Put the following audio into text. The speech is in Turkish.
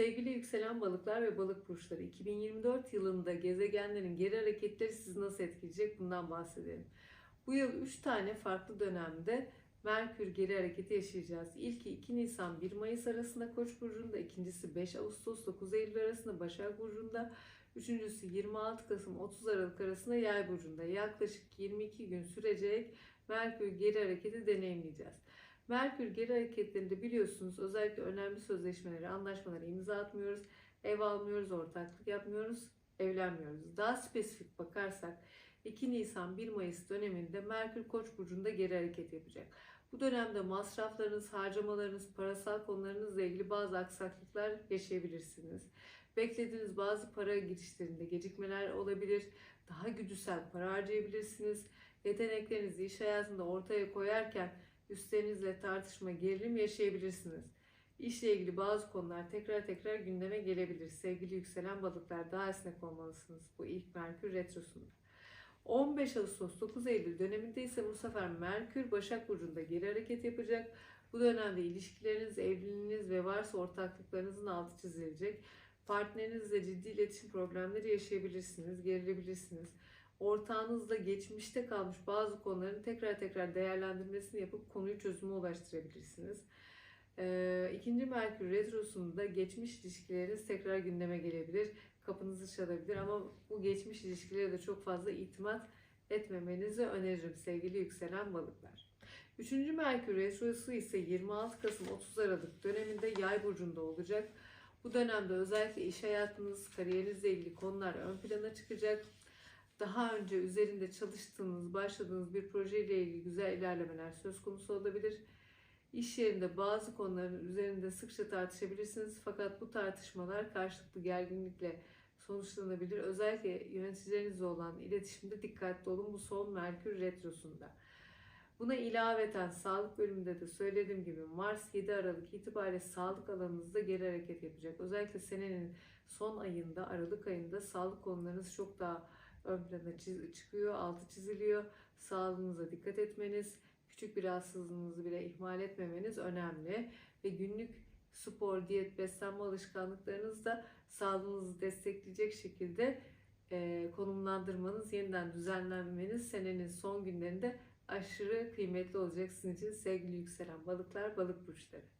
Sevgili yükselen balıklar ve balık burçları 2024 yılında gezegenlerin geri hareketleri sizi nasıl etkileyecek bundan bahsedelim. Bu yıl 3 tane farklı dönemde Merkür geri hareketi yaşayacağız. İlki 2 Nisan 1 Mayıs arasında Koç burcunda, ikincisi 5 Ağustos 9 Eylül arasında Başak burcunda, üçüncüsü 26 Kasım 30 Aralık arasında Yay burcunda. Yaklaşık 22 gün sürecek Merkür geri hareketi deneyimleyeceğiz. Merkür geri hareketlerinde biliyorsunuz özellikle önemli sözleşmeleri, anlaşmaları imza atmıyoruz, ev almıyoruz, ortaklık yapmıyoruz, evlenmiyoruz. Daha spesifik bakarsak 2 Nisan 1 Mayıs döneminde Merkür Koç burcunda geri hareket yapacak. Bu dönemde masraflarınız, harcamalarınız, parasal konularınızla ilgili bazı aksaklıklar yaşayabilirsiniz. Beklediğiniz bazı para girişlerinde gecikmeler olabilir. Daha güdüsel para harcayabilirsiniz. Yeteneklerinizi iş hayatında ortaya koyarken üstlerinizle tartışma, gerilim yaşayabilirsiniz. İşle ilgili bazı konular tekrar tekrar gündeme gelebilir. Sevgili yükselen balıklar daha esnek olmalısınız bu ilk Merkür Retrosu'nda. 15 Ağustos 9 Eylül döneminde ise bu sefer Merkür Başak Burcu'nda geri hareket yapacak. Bu dönemde ilişkileriniz, evliliğiniz ve varsa ortaklıklarınızın altı çizilecek. Partnerinizle ciddi iletişim problemleri yaşayabilirsiniz, gerilebilirsiniz. Ortağınızla geçmişte kalmış bazı konuların tekrar tekrar değerlendirmesini yapıp konuyu çözüme ulaştırabilirsiniz. Ee, ikinci Merkür Retrosu'nda geçmiş ilişkileriniz tekrar gündeme gelebilir. Kapınızı çalabilir ama bu geçmiş ilişkilere de çok fazla itimat etmemenizi öneririm sevgili yükselen balıklar. Üçüncü Merkür Retrosu ise 26 Kasım 30 Aralık döneminde Yay burcunda olacak. Bu dönemde özellikle iş hayatınız, kariyerinizle ilgili konular ön plana çıkacak. Daha önce üzerinde çalıştığınız, başladığınız bir projeyle ilgili güzel ilerlemeler söz konusu olabilir. İş yerinde bazı konuların üzerinde sıkça tartışabilirsiniz fakat bu tartışmalar karşılıklı gerginlikle sonuçlanabilir. Özellikle yöneticilerinizle olan iletişimde dikkatli olun bu son Merkür Retrosu'nda. Buna ilaveten sağlık bölümünde de söylediğim gibi Mars 7 Aralık itibariyle sağlık alanınızda geri hareket yapacak. Özellikle senenin son ayında, Aralık ayında sağlık konularınız çok daha ön plana çıkıyor, altı çiziliyor. Sağlığınıza dikkat etmeniz, küçük bir rahatsızlığınızı bile ihmal etmemeniz önemli. Ve günlük spor, diyet, beslenme alışkanlıklarınızı da sağlığınızı destekleyecek şekilde e, konumlandırmanız, yeniden düzenlenmeniz senenin son günlerinde aşırı kıymetli olacak sizin için sevgili yükselen balıklar, balık burçları.